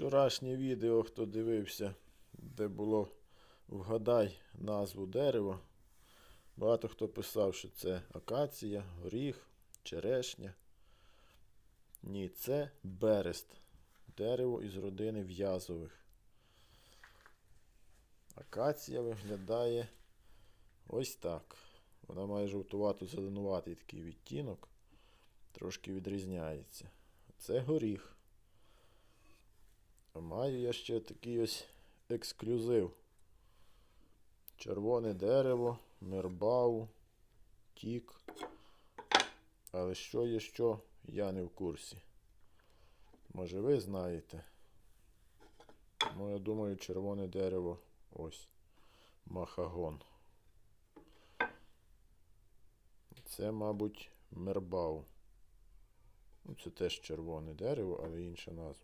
Вчорашнє відео, хто дивився, де було вгадай назву дерева. Багато хто писав, що це акація, горіх, черешня. Ні, це берест. Дерево із родини в'язових. Акація виглядає ось так. Вона має жовтувато зеленуватий такий відтінок. Трошки відрізняється. Це горіх. Маю я ще такий ось ексклюзив. Червоне дерево, мербау, тік. Але що є що, я не в курсі. Може ви знаєте? Ну, я думаю, червоне дерево ось. Махагон. Це, мабуть, мербау. Ну, це теж червоне дерево, але інша назва.